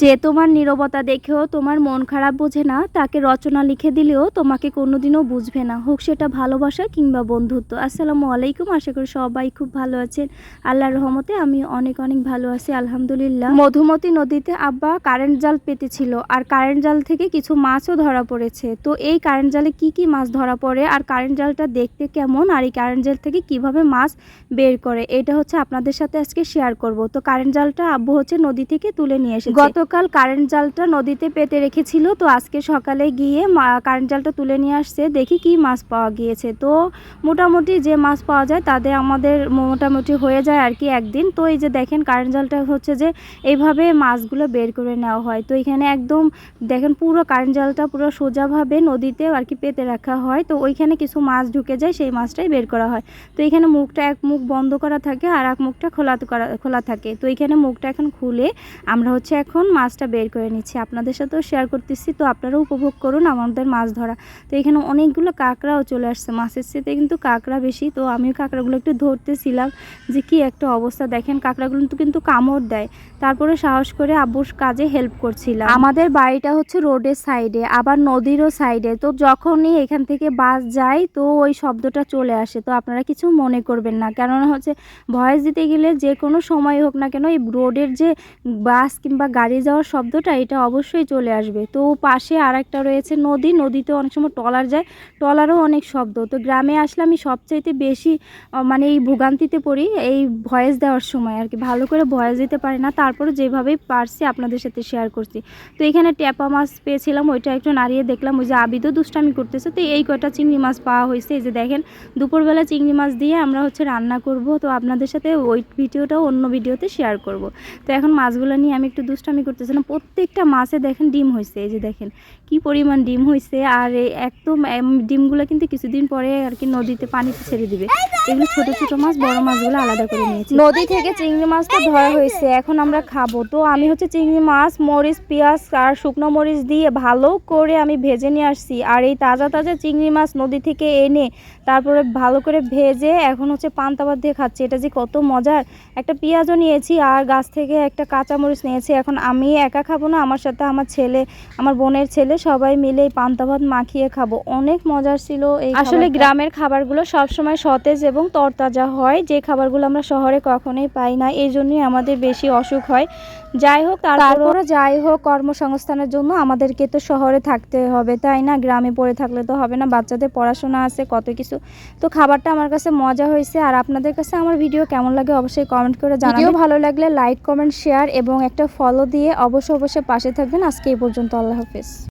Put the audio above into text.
যে তোমার নীরবতা দেখেও তোমার মন খারাপ বোঝে না, তাকে রচনা লিখে দিলেও তোমাকে কোনোদিনও বুঝবে না। হোক সেটা ভালোবাসা কিংবা বন্ধুত্ব। আসসালামু আলাইকুম, আশা করি সবাই খুব ভালো আছেন। আল্লাহর রহমতে আমি অনেক অনেক ভালো আছি, আলহামদুলিল্লাহ। মধুমতি নদীতে আব্বা কারেন্ট জাল পেতেছিল আর কারেন্ট জাল থেকে কিছু মাছও ধরা পড়েছে। তো এই কারেন্ট জালে কি কি মাছ ধরা পড়ে আর কারেন্ট জালটা দেখতে কেমন আর এই কারেন্ট জাল থেকে কীভাবে মাছ বের করে? এটা হচ্ছে আপনাদের সাথে আজকে শেয়ার করব। তো কারেন্ট জালটা আব্বু হচ্ছে নদী থেকে তুলে নিয়ে এসেছে। গতকাল কারেন্ট জালটা নদীতে পেতে রেখেছিল, তো আজকে সকালে গিয়ে কারেন্ট জালটা তুলে নিয়ে আসছে, দেখি কি মাছ পাওয়া গিয়েছে। তো মোটামুটি যে মাছ পাওয়া যায় তাতে আমাদের মোটামুটি হয়ে যায় আর কি একদিন। তো এই যে দেখেন কারেন্ট জালটা হচ্ছে যে এইভাবে মাছগুলো বের করে নেওয়া হয়। তো এখানে একদম দেখেন পুরো কারেন্ট জালটা পুরো সোজাভাবে নদীতে আর কি পেতে রাখা হয়। তো ওইখানে কিছু মাছ ঢুকে যায়, সেই মাছটাই বের করা হয়। তো এখানে মুখটা এক মুখ বন্ধ করা থাকে আর এক মুখটা খোলা করা, খোলা থাকে। তো এখানে মুখটা এখন খুলে আমরা হচ্ছে এখন মাছটা বের করে নিচ্ছি। আপনাদের সাথেও শেয়ার করতেছি। তো আপনারাও উপভোগ করুন আমাদের মাছ ধরা। তো এখানে অনেকগুলো কাঁকড়াও চলে আসছে। মাছের সাথে কিন্তু কাঁকড়া বেশি। তো আমিও কাঁকড়াগুলো একটু ধরতেছিলাম যে কি একটা অবস্থা। দেখেন কাঁকড়াগুলো কিন্তু কামড় দেয়। তারপরে সাহস করে আব্বুর কাজে হেল্প করছিলাম। আমাদের বাড়িটা হচ্ছে রোডের সাইডে আবার নদীরও সাইডে তো যখনই এখান থেকে বাস যায় তো ওই শব্দটা চলে আসে। তো আপনারা কিছু মনে করবেন না। কেননা হচ্ছে ভয়েস দিতে গেলে যে কোনো সময় হোক না কেন, এই রোডের যে বাস কিংবা গাড়ি যাওয়ার শব্দটা এটা অবশ্যই চলে আসবে। তো পাশে আর একটা রয়েছে নদী। নদীতে অনেক সময় টলার যায়। টলারও অনেক শব্দ। তো গ্রামে আসলে আমি সবচাইতে বেশি মানে এই ভোগান্তিতে পড়ি এই ভয়েস দেওয়ার সময় আর কি ভালো করে ভয়েস দিতে পারি না। তারপরে যেভাবেই পারছি আপনাদের সাথে শেয়ার করছি। তো এখানে ট্যাপা মাছ পেয়েছিলাম, ওইটা একটু নাড়িয়ে দেখলাম। ওই যে আবিদও দুষ্টামি করতেছে। তো এই কয়টা চিংড়ি মাছ পাওয়া হয়েছে। এই যে দেখেন, দুপুরবেলা চিংড়ি মাছ দিয়ে আমরা হচ্ছে রান্না করব। তো আপনাদের সাথে ওই ভিডিওটাও অন্য ভিডিওতে শেয়ার করব। তো এখন মাছগুলো নিয়ে আমি একটু দুষ্টামি করতেছিলাম প্রত্যেকটা মাছে দেখেন ডিম হয়েছে, এই যে দেখেন কি পরিমাণ ডিম হয়েছে, আর একদম ডিমগুলো কিন্তু কিছুদিন পরে আর কি নদীতে পানিতে ছেড়ে দিবে। এগুলো ছোট ছোট মাছ, বড় মাছগুলো আলাদা করে নিয়েছি। নদী থেকে চিংড়ি মাছটা ধরা হয়েছে, এখন আমরা খাব। তো আমি হচ্ছে চিংড়ি মাছ, মরিচ, পেঁয়াজ আর শুকনো মরিচ দিয়ে ভালো করে আমি ভেজে নিয়ে আসছি। আর এই তাজা তাজা চিংড়ি মাছ নদী থেকে এনে তারপরে ভালো করে ভেজে এখন হচ্ছে পান্তা ভাত দিয়ে খাচ্ছি। এটা যে কত মজার! একটা পেঁয়াজও নিয়েছি আর গাছ থেকে একটা কাঁচা মরিচ নিয়েছি, এখন আমি একা খাব না আমার সাথে আমার ছেলে আমার বোনের ছেলে সবাই মিলে এই পান্তা ভাত মাখিয়ে খাব। অনেক মজার ছিল এই আসলে গ্রামের খাবারগুলো সবসময় সতেজ এবং তরতাজা হয় যে খাবারগুলো আমরা শহরে কখনোই পাই না এই জন্যই আমাদের বেশি অসুখ হয়। যাই হোক তারপরে যাই হোক কর্মসংস্থানের জন্য আমাদেরকে তো শহরে থাকতে হবে তাই না? গ্রামে পড়ে থাকলে তো হবে না বাচ্চাদের পড়াশোনা আছে কত কিছু। তো খাবারটা আমার কাছে মজা হয়েছে আর আপনাদের কাছে আমার ভিডিও কেমন লাগে অবশ্যই কমেন্ট করে জানাবেন। ভালো লাগলে লাইক কমেন্ট শেয়ার এবং একটা ফলো দিয়ে অবশ্যই অবশ্যই পাশে থাকবেন। আজকে এই পর্যন্ত আল্লাহ হাফেজ।